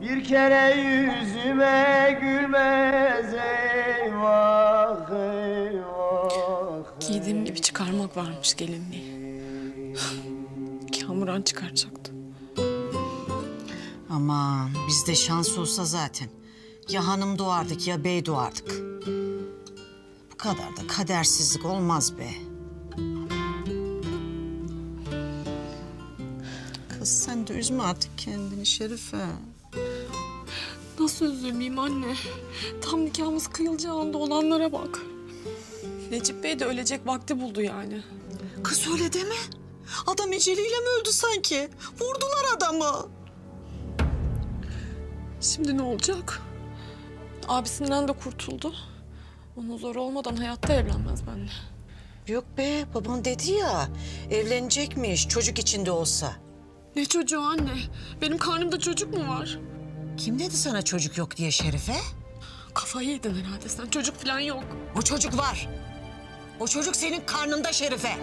Bir kere yüzüme gülmez eyvah eyvah Giydiğim gibi çıkarmak varmış gelinliği. Kamuran çıkaracaktı. Aman bizde şans olsa zaten. Ya hanım doğardık ya bey doğardık. Bu kadar da kadersizlik olmaz be. Kız sen de üzme artık kendini Şerife. Nasıl üzülmeyeyim anne? Tam nikahımız kıyılacağı anda olanlara bak. Necip Bey de ölecek vakti buldu yani. Kız öyle deme. Adam eceliyle mi öldü sanki? Vurdular adamı. Şimdi ne olacak? Abisinden de kurtuldu. Onun zor olmadan hayatta evlenmez benimle. Yok be baban dedi ya evlenecekmiş çocuk içinde olsa. Ne çocuğu anne? Benim karnımda çocuk mu var? Kim dedi sana çocuk yok diye Şerife? Kafayı yedin herhalde sen. Çocuk falan yok. O çocuk var. O çocuk senin karnında Şerife.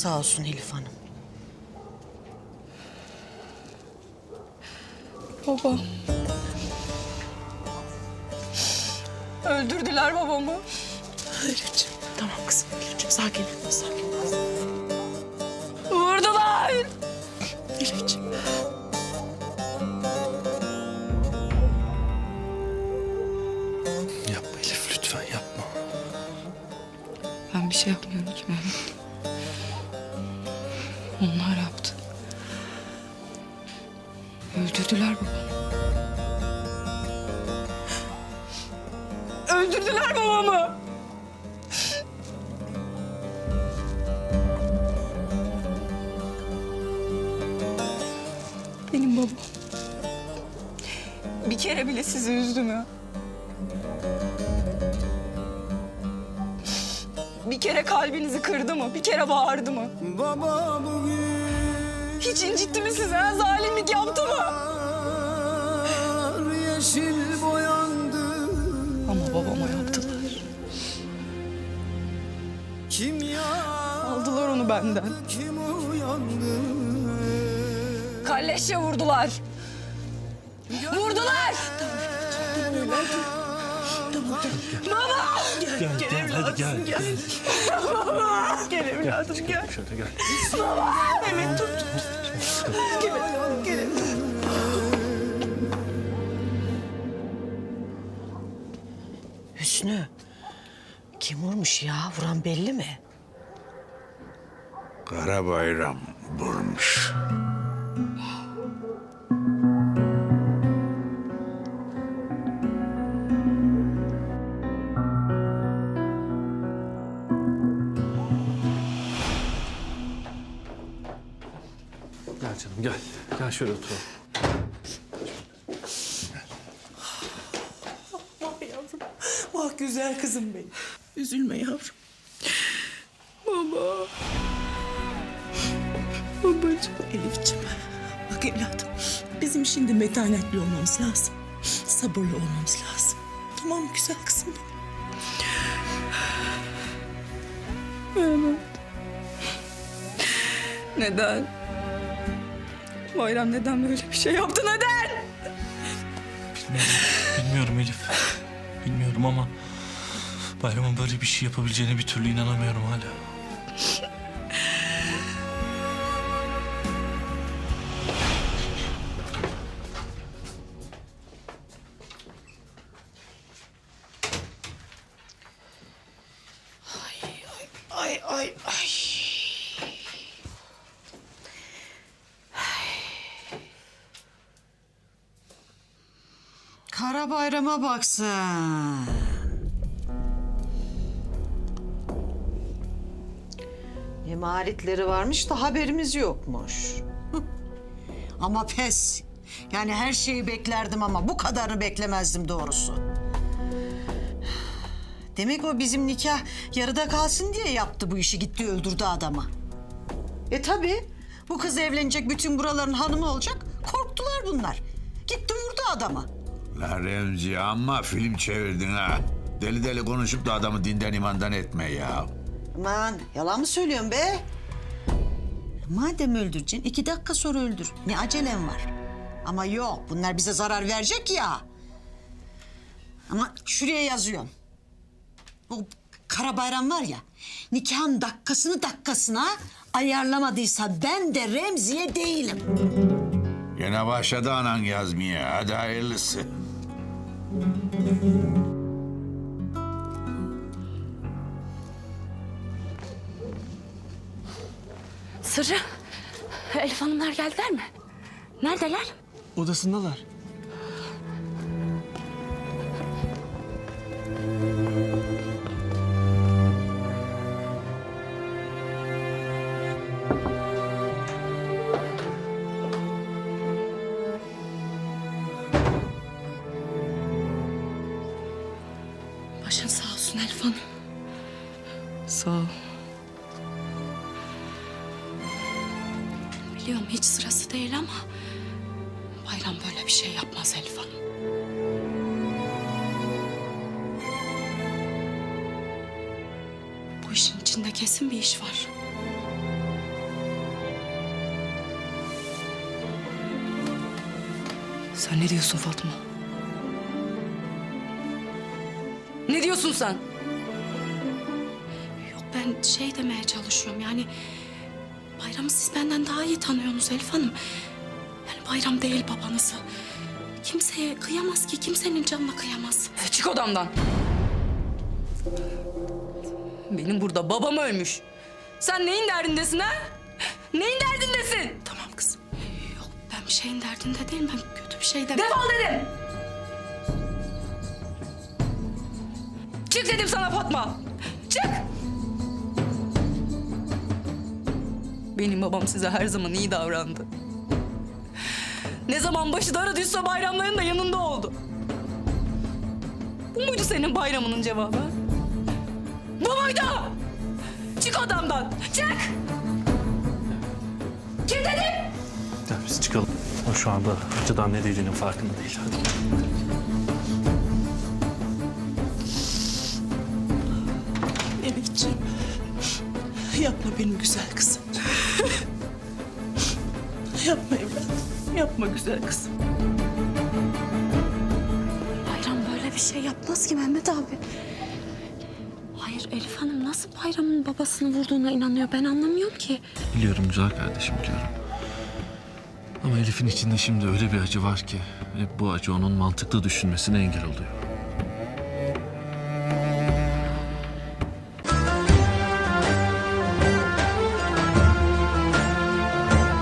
Sağ olsun Elif Hanım. Baba. Öldürdüler babamı. Elifciğim tamam kızım Elifciğim sakin ol sakin ol. Vurdular. Öldürdüler babamı. Öldürdüler babamı. Benim babam. Bir kere bile sizi üzdü mü? Bir kere kalbinizi kırdı mı? Bir kere bağırdı mı? Baba bugün Hiç incitti mi size? ha? Zalimlik yaptı mı? yeşil boyandı Ama babama yaptılar. Kim ya Aldılar onu benden. kim uyandı Kalleşçe vurdular. Vurdular! Gel gel, hadi gel. Gel, Gel evladım gel. Şöyle gel. Mehmet tut. Hüsnü. Kim vurmuş ya? Vuran belli mi? Kara bayram vurmuş. Canım gel. Gel şöyle oturalım. Vah yavrum. Vah güzel kızım benim. Üzülme yavrum. Baba. Babacığım. Elifciğim. Bak evladım. Bizim şimdi metanetli olmamız lazım. Sabırlı olmamız lazım. Tamam mı güzel kızım benim? Neden? Bayram neden böyle bir şey yaptı? Neden? Bilmiyorum, bilmiyorum Elif. Bilmiyorum ama Bayram'ın böyle bir şey yapabileceğine bir türlü inanamıyorum hala. Kara bayrama baksın. Emaretleri varmış da haberimiz yokmuş. Ama pes. Yani her şeyi beklerdim ama bu kadarını beklemezdim doğrusu. Demek o bizim nikah yarıda kalsın diye yaptı bu işi. Gitti öldürdü adamı. E tabii. Bu kız evlenecek, bütün buraların hanımı olacak. Korktular bunlar. Gitti vurdu adamı. La Remzi amma film çevirdin ha. Deli deli konuşup da adamı dinden imandan etme ya. Aman yalan mı söylüyorsun be? Madem öldüreceksin iki dakika sonra öldür. Ne acelem var? Ama yok bunlar bize zarar verecek ya. Ama şuraya yazıyorum. Bu kara bayram var ya nikahın dakikasını dakikasına ayarlamadıysa ben de Remziye değilim. Gene başladı anan yazmaya. Hadi hayırlısı. Sırrı, Elif Hanımlar geldiler mi? Neredeler? Odasındalar. Başın sağ olsun Elif Hanım. Sağ ol. Biliyorum hiç sırası değil ama... Bayram böyle bir şey yapmaz Elif Hanım. Bu işin içinde kesin bir iş var. Sen ne diyorsun Fatma? Ne diyorsun sen? Yok ben şey demeye çalışıyorum yani... Bayram'ı siz benden daha iyi tanıyorsunuz Elif Hanım. Yani Bayram değil babanızı. Kimseye kıyamaz ki, kimsenin canına kıyamaz. Çık odamdan. Benim burada babam ölmüş. Sen neyin derdindesin ha? Neyin derdindesin? Tamam kızım. Yok ben bir şeyin derdinde değilim, ben kötü bir şey demedim. Defol dedim. Çık dedim sana Fatma. Çık. Benim babam size her zaman iyi davrandı. Ne zaman başı dara düşse bayramların da yanında oldu. Bu muydu senin bayramının cevabı? Bu muydu? Çık odamdan. Çık. Çık dedim. Gel biz çıkalım. O şu anda acıdan ne dediğinin farkında değil. Hadi. Yapma benim güzel kızım. Yapma evladım. Yapma güzel kızım. Bayram böyle bir şey yapmaz ki Mehmet abi. Hayır Elif Hanım nasıl Bayram'ın babasını vurduğuna inanıyor ben anlamıyorum ki. Biliyorum güzel kardeşim biliyorum. Ama Elif'in içinde şimdi öyle bir acı var ki... ve bu acı onun mantıklı düşünmesine engel oluyor.